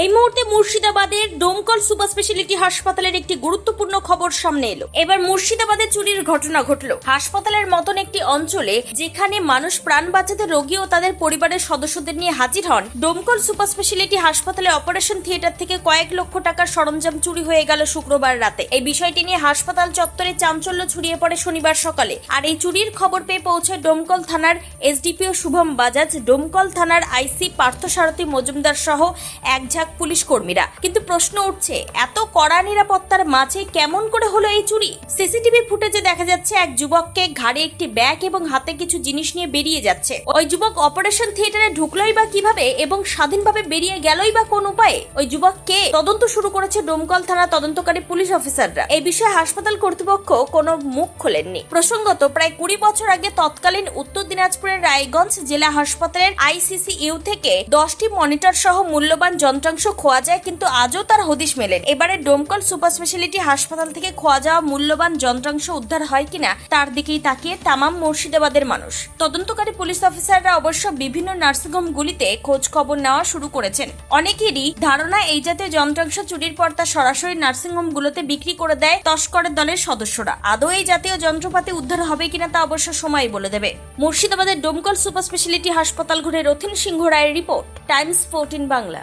এই মুহূর্তে মুর্শিদাবাদের ডোমকল সুপার স্পেশালিটি হাসপাতালের একটি গুরুত্বপূর্ণ খবর সামনে এলো। এবার মুর্শিদাবাদে চুরির ঘটনা ঘটলো। হাসপাতালের মতন একটি অঞ্চলে যেখানে মানুষ প্রাণ বাঁচাতে রোগী ও তাদের পরিবারের সদস্যদের নিয়ে হাজির হন, ডোমকল সুপার স্পেশালিটি হাসপাতালে অপারেশন থিয়েটার থেকে কয়েক লক্ষ টাকার সরঞ্জাম চুরি হয়ে গেল শুক্রবার রাতে। এই বিষয়টি নিয়ে হাসপাতাল চত্বরে চাঞ্চল্য ছড়িয়ে পড়ে শনিবার সকালে। আর এই চুরির খবর পেয়ে পৌঁছে ডোমকল থানার এসডিপিও শুভম বাজাজ। ডোমকল থানার আইসি পার্থসারথী মজুমদার সহ এক ঝাঁক পুলিশ কর্মীরা। কিন্তু প্রশ্ন উঠছে, এত কড়া নিরাপত্তার মাঝে কেমন করে হলো এই চুরি? সিসিটিভি ফুটেজে দেখা যাচ্ছে এক যুবককে ঘাড়ে একটি ব্যাগ এবং হাতে কিছু জিনিস নিয়ে বেরিয়ে যাচ্ছে। ওই যুবক অপারেশন থিয়েটারে ঢুকলোই বা কীভাবে এবং স্বাধীনভাবে বেরিয়ে গেলই বা কোন উপায়ে? ওই যুবক কে? তদন্ত শুরু করেছে ডোমকল থানা তদন্তকারী পুলিশ অফিসাররা। এই বিষয়ে হাসপাতাল কর্তৃপক্ষ কোনো মুখ খোলেননি। প্রসঙ্গত, প্রায় কুড়ি বছর আগে তৎকালীন উত্তর দিনাজপুরের রায়গঞ্জ জেলা হাসপাতালের আইসিসি ইউ থেকে দশটি মনিটর সহ মূল্যবান যন্ত্রাংশ খোয়া যায়, কিন্তু আজও তার হদিশ মেলেন এবারে ডোমকল সুপার স্পেশালিটি হাসপাতাল থেকে খোয়া যাওয়া মূল্যবান যন্ত্রাংশ উদ্ধার হয় কিনা, তার দিকেই তাকিয়ে তামাম মুর্শিদাবাদের মানুষ। তদন্তকারী পুলিশ অফিসাররা অবশ্য বিভিন্ন নার্সিংহোমগুলিতে খোঁজ খবর নেওয়া শুরু করেছেন। অনেকেরই ধারণা, এই জাতীয় যন্ত্রাংশ চুরির পর তা সরাসরি নার্সিংহোমগুলোতে বিক্রি করে দেয় তস্করের দলের সদস্যরা। আদৌ এই জাতীয় যন্ত্রপাতি উদ্ধার হবে কিনা তা অবশ্য সময় বলে দেবে। মুর্শিদাবাদের ডোমকল সুপার স্পেশালিটি হাসপাতাল ঘুরে রথিন সিংহ রায়ের রিপোর্ট, টাইমস ফোরটিন বাংলা।